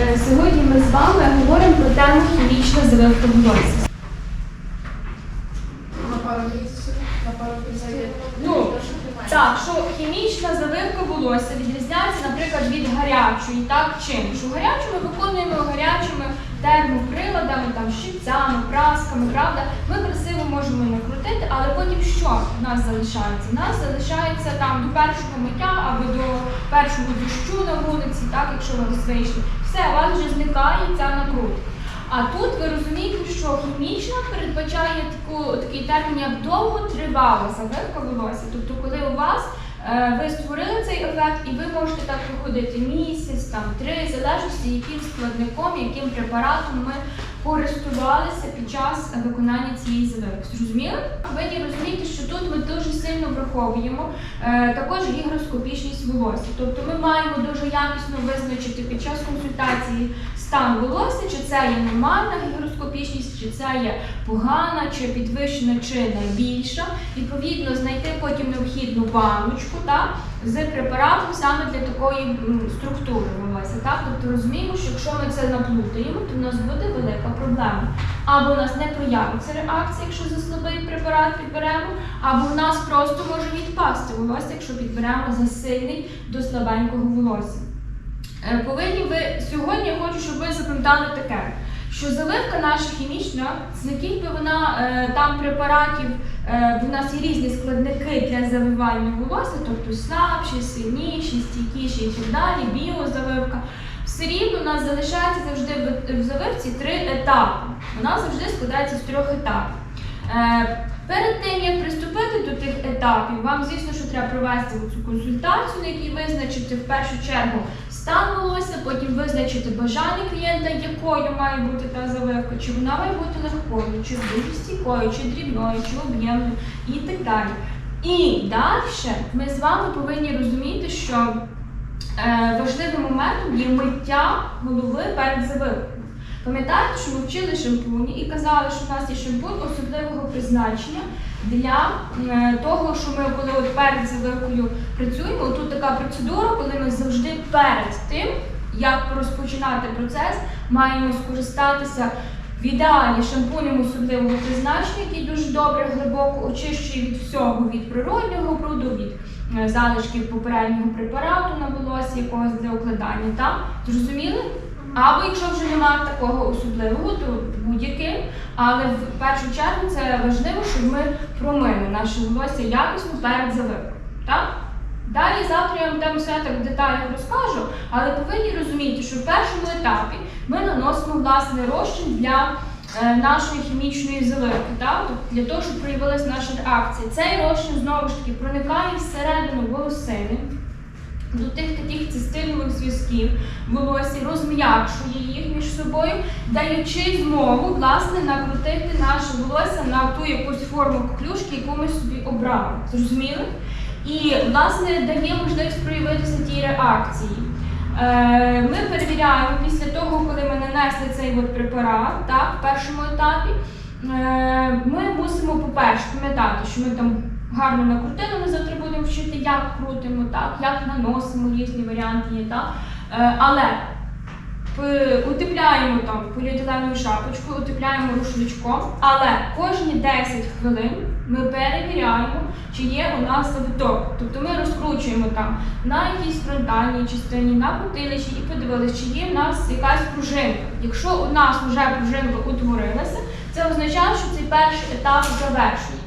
Е, Сьогодні ми з вами говоримо про тему хімічна завивка місяців. Ну, Так, що хімічна заливка волосся відрізняється, наприклад, від гарячої, так чим? Що гарячу ми виконуємо гарячими термоприладами, там щипцями, прасками, правда? Ми красиво можемо накрутити, але потім що в нас залишається? У нас залишається там до першого миття або до першого дощу на вулиці, так, якщо ви вийшли. Все, у вас вже зникає ця накрутка. А тут ви розумієте, що хімічна передбачає таку, такий термін, як довготривала завивка волосся. Тобто, коли у вас е, ви створили цей ефект, і ви можете так проходити місяць, там три, в залежності, яким складником, яким препаратом ми користувалися під час виконання цієї завивки. Зрозуміли? Ви розумієте, що тут ми дуже сильно враховуємо е, також гігроскопічність волосся. Тобто ми маємо дуже якісно визначити під час консультації стан волосся, чи це є нормальна гігроскопічність, чи це є погана, чи підвищена, чи найбільша. Відповідно, знайти потім необхідну баночку так, з препаратом саме для такої структури волосся. Так? Тобто розуміємо, що якщо ми це наплутаємо, то в нас буде велика проблема. Або у нас не проявиться реакція, якщо за слабий препарат підберемо, або в нас просто може відпасти волосся, якщо підберемо за сильний до слабенького волосся. Е, Повинні ви сьогодні я хочу, щоб ви запам'ятали таке, що заливка наша хімічна, скільки вона е, там препаратів, в нас є різні складники для завивання волосся, тобто слабші, сильніші, стійкіші і так далі, біозавивка. Все рівно у нас залишається завжди в- в завивці три етапи. Вона завжди складається з трьох етапів. Е, Перед тим як приступити до тих етапів, вам звісно, що треба провести цю консультацію, на якій визначити в першу чергу стан волосся, потім визначити бажання клієнта, якою має бути та завивка, чи вона має бути легкою, чи дуже стійкою, чи дрібною, чи об'ємною і так далі. І далі ми з вами повинні розуміти, що е, важливим моментом є миття голови перед завивкою. Пам'ятаєте, що ми вчили шампуні і казали, що в нас є шампунь особливого призначення для того, що ми коли от перед завивкою працюємо. Тут така процедура, коли ми завжди перед тим, як розпочинати процес, маємо скористатися в ідеалі шампунем особливого призначення, який дуже добре глибоко очищує від всього, від природнього бруду, від е, залишків попереднього препарату на волосі, якогось для укладання. Так? Зрозуміли? Або якщо вже немає такого особливого, то будь-яким. Але в першу чергу це важливо, щоб ми промили наше волосся якісно перед заливкою. Так? Далі завтра я вам там все так в деталях розкажу, але повинні розуміти, що в першому етапі ми наносимо власне розчин для е, нашої хімічної заливки, так? Для того, щоб проявилась наша реакція. Цей розчин знову ж таки проникає всередину волосини до тих таких цистинових зв'язків волосся, розм'якшує їх між собою, даючи змогу власне накрутити наше волосся на ту якусь форму коклюшки, яку ми собі обрали. Зрозуміли? І власне дає можливість проявитися тій реакції. Е, Ми перевіряємо після того, коли ми нанесли цей от препарат, так, в першому етапі. е, Ми мусимо, по-перше, пам'ятати, що ми там гарно накрутили, ми завтра будемо вчити, як крутимо, так, як наносимо різні варіанти є, так. Е, Але утепляємо там поліетиленову шапочку, утепляємо рушничком, але кожні 10 хвилин ми перевіряємо, чи є у нас завиток. Тобто ми розкручуємо там на якійсь фронтальній частині, на потиличі і подивилися, чи є в нас якась пружинка. Якщо у нас вже пружинка утворилася, це означає, що цей перший етап завершується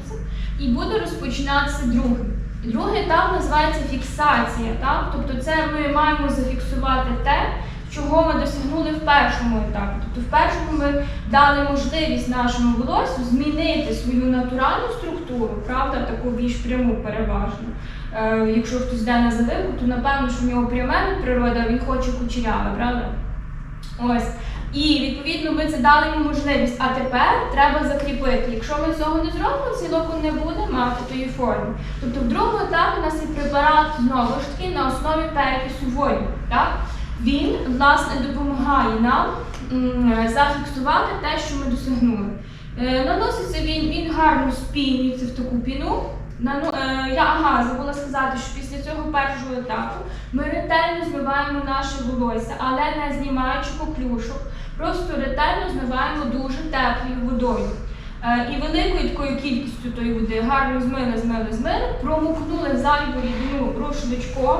і буде розпочинатися другий. Другий етап називається фіксація. Так? Тобто це ми маємо зафіксувати те, чого ми досягнули в першому етапі. Тобто в першому ми дали можливість нашому волосю змінити свою натуральну структуру, правда, таку більш пряму переважно. Е, якщо хтось йде на заливку, то напевно, що в нього пряме від природи, а він хоче кучеряве, правда? Ось. І відповідно ми це дали йому можливість. А тепер треба закріпити. Якщо ми цього не зробимо, цей локон не буде мати тої форми. Тобто в другому етапі у нас є препарат знову ж таки на основі перекису воїн. Так? Він власне допомагає нам зафіксувати те, що ми досягнули. Е, Наноситься він, він гарно спінюється в таку піну, На, ну, е, я ага, забула сказати, що після цього першого етапу ми ретельно змиваємо наше волосся, але не знімаючи коклюшок, просто ретельно змиваємо дуже теплою водою. Е, і великою такою кількістю тої води гарно змили, змили, змили, промокнули зайву рідину рушничком.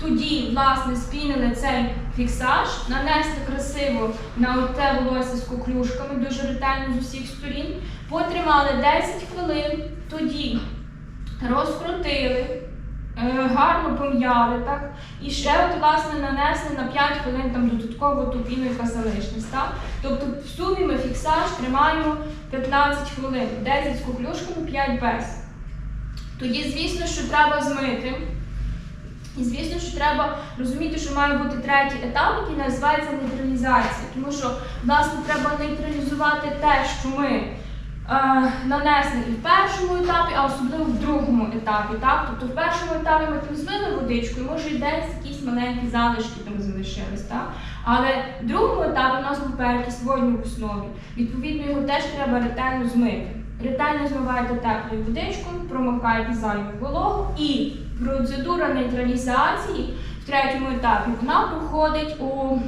Тоді, власне, спінили цей фіксаж, нанесли красиво на те волосся з коклюшками, дуже ретельно з усіх сторін. Потримали 10 хвилин, тоді розкрутили, е, гарно пом'яли, так? І ще от, власне, нанесли на 5 хвилин там додатково ту піну, яка залишилась. Так? Тобто в сумі ми фіксаж тримаємо 15 хвилин, 10 з коклюшками, 5 без. Тоді, звісно, що треба змити. І звісно, що треба розуміти, що має бути третій етап, який називається нейтралізація. Тому що, власне, треба нейтралізувати те, що ми нанесли і в першому етапі, а особливо в другому етапі. Так? Тобто в першому етапі ми там змили водичкою, може і десь якісь маленькі залишки там залишились. Так? Але в другому етапі у нас був перекис водню в основі. Відповідно, його теж треба ретельно змити. Ретельно змиваєте теплою водичкою, промокаєте зайву вологу і процедура нейтралізації в третьому етапі вона проходить у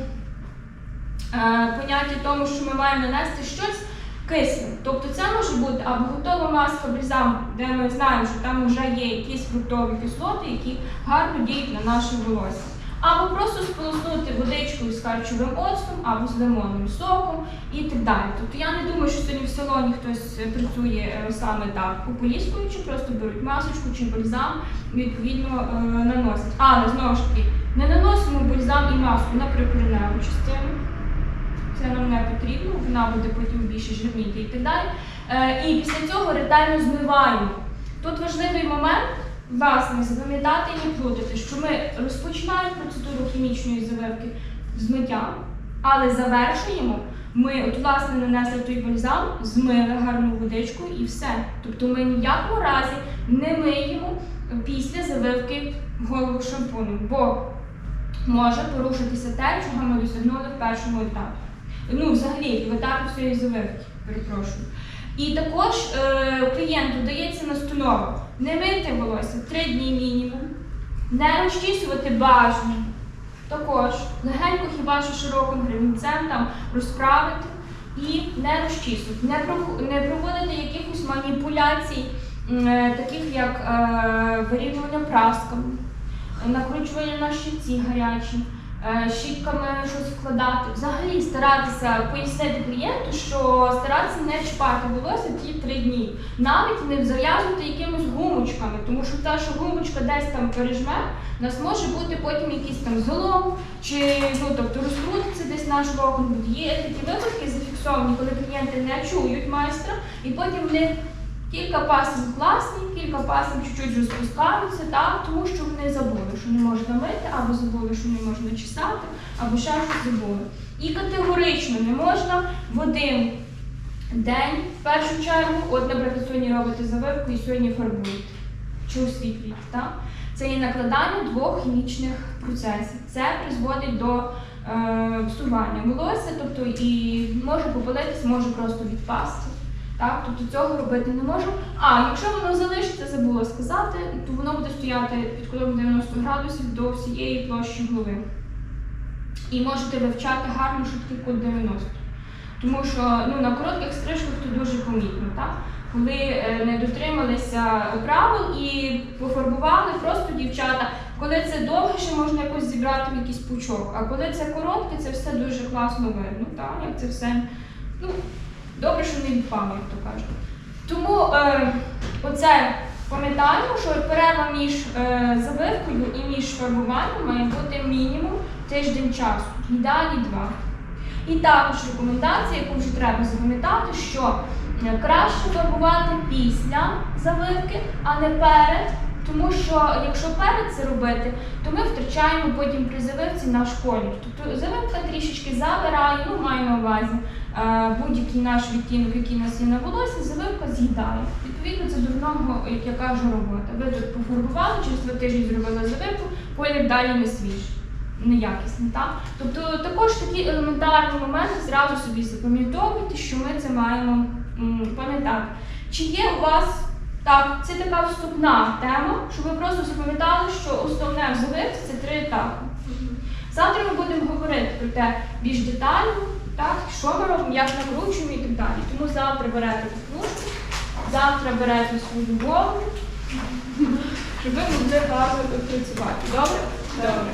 е, понятті тому, що ми маємо нанести щось кисле. Тобто це може бути або готова маска бальзам, де ми знаємо, що там вже є якісь фруктові кислоти, які гарно діють на наше волосся. Або просто сполоснути водичкою з харчовим оцтом, або з лимонним соком і так далі. Тобто я не думаю, що сьогодні в салоні хтось е, працює е, саме так популіскуючи, просто беруть масочку чи бальзам, відповідно е, наносять. Але знову ж таки, не наносимо бальзам і маску на прикореневу частину. Це нам не потрібно, вона буде потім більше жирніти і так далі. Е, і після цього ретельно змиваємо. Тут важливий момент, власне, запам'ятати і не плутати, що ми розпочинаємо процедуру хімічної завивки змиття, але завершуємо. Ми, от, власне, нанесли той бальзам, змили гарну водичку і все. Тобто ми ні в якому разі не миємо після завивки голову шампунем, бо може порушитися те, чого ми досягнули в першому етапі. Ну, взагалі, в етапі всієї завивки, перепрошую. І також е, клієнту дається настанова. Не мити волосся 3 дні мінімум, не розчісувати бажано. Також легенько хіба що широким гребінцем там розправити. І не розчісувати, не, пров- не проводити якихось маніпуляцій, е, таких як е, вирівнювання прасками, накручування на щиці гарячі, щітками щось вкладати. Взагалі старатися пояснити клієнту, що старатися не чіпати волосся ті три дні. Навіть не зав'язувати якимись гумочками, тому що та, що гумочка десь там пережме, у нас може бути потім якийсь там злом, чи ну, тобто розкрутиться десь наш локон. Є такі випадки зафіксовані, коли клієнти не чують майстра, і потім в них Кілька пасів класні, кілька пасів чуть-чуть розпускаються, так, тому що вони забули, що не можна мити, або забули, що не можна чесати, або ще щось забули. І категорично не можна в один день, в першу чергу, от, наприклад, сьогодні робите завивку і сьогодні фарбуєте чи освітлюєте. Так? Це є накладання двох хімічних процесів. Це призводить до е, псування волосся, тобто і може попалитись, може просто відпасти. Так, тобто цього робити не можу. А якщо воно залишиться, забула сказати, то воно буде стояти під кутом 90 градусів до всієї площі голови. І можете вивчати гарно швидкий кут 90. Тому що ну, на коротких стрижках то дуже помітно, так? коли е, не дотрималися правил і пофарбували просто дівчата. Коли це довге, ще можна якось зібрати в якийсь пучок. А коли це коротке, це все дуже класно видно. Так? Як це все. Ну, Добре, що не відпало, як то кажуть. Тому е, оце пам'ятаємо, що перерва між е, завивкою і між фарбуванням має бути мінімум тиждень часу, в ідеалі два. І також рекомендація, яку вже треба запам'ятати, що е, краще фарбувати після завивки, а не перед. Тому що якщо перед це робити, то ми втрачаємо потім при завивці наш колір. Тобто завивка трішечки забирає, ну маю на увазі будь-який наш відтінок, який нас є на волосі, завивка з'їдає. Відповідно, це дурного, як я кажу, робота. Ви тут пофарбували, через два тижні зробили завивку, колір далі не свіж, неякісний. Так? Тобто також такі елементарні моменти зразу собі запам'ятовуйте, що ми це маємо пам'ятати. Чи є у вас Так, це така вступна тема, щоб ви просто запам'ятали, що основне в завивці це три етапи. Завтра ми будемо говорити про те більш детально, так, що ми робимо, як накручуємо і так далі. Тому завтра берете книжку, завтра берете свою голову, щоб ви могли гарно працювати. працювати. Добре?